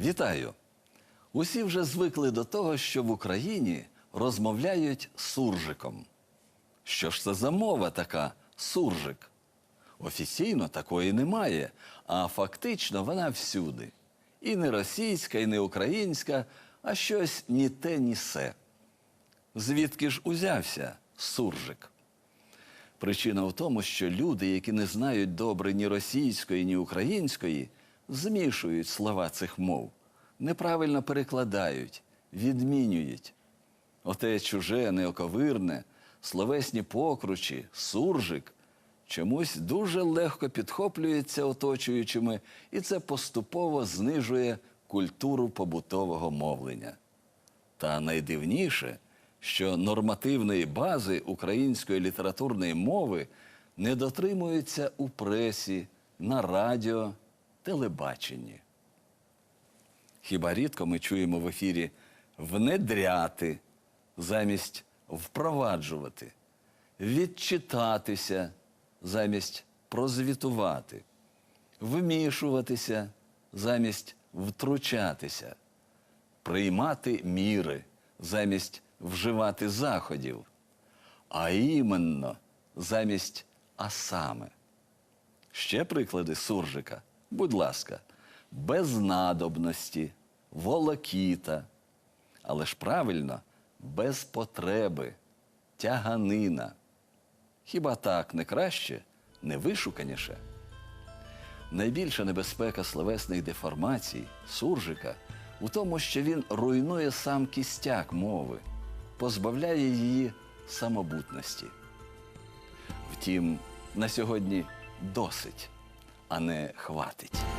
Вітаю! Усі вже звикли до того, що в Україні розмовляють суржиком. Що ж це за мова така суржик? Офіційно такої немає, а фактично вона всюди. І не російська, і не українська, а щось ні те, ні се. Звідки ж узявся суржик? Причина в тому, що люди, які не знають добре ні російської, ні української, змішують слова цих мов, неправильно перекладають, відмінюють. Оте чуже, неоковирне, словесні покручі, суржик чомусь дуже легко підхоплюється оточуючими, і це поступово знижує культуру побутового мовлення. Та найдивніше, що нормативної бази української літературної мови не дотримуються у пресі, на радіо, телебаченні. Хіба рідко ми чуємо в ефірі внедряти замість впроваджувати, відчитатися замість прозвітувати, вмішуватися замість втручатися, приймати міри замість вживати заходів, а іменно замість а саме. Ще приклади суржика, будь ласка, без надобності, волокіта, але ж правильно, без потреби, тяганина. Хіба так не краще, не вишуканіше? Найбільша небезпека словесних деформацій, суржика, у тому, що він руйнує сам кістяк мови, позбавляє її самобутності. Втім, на сьогодні досить, а не хватить.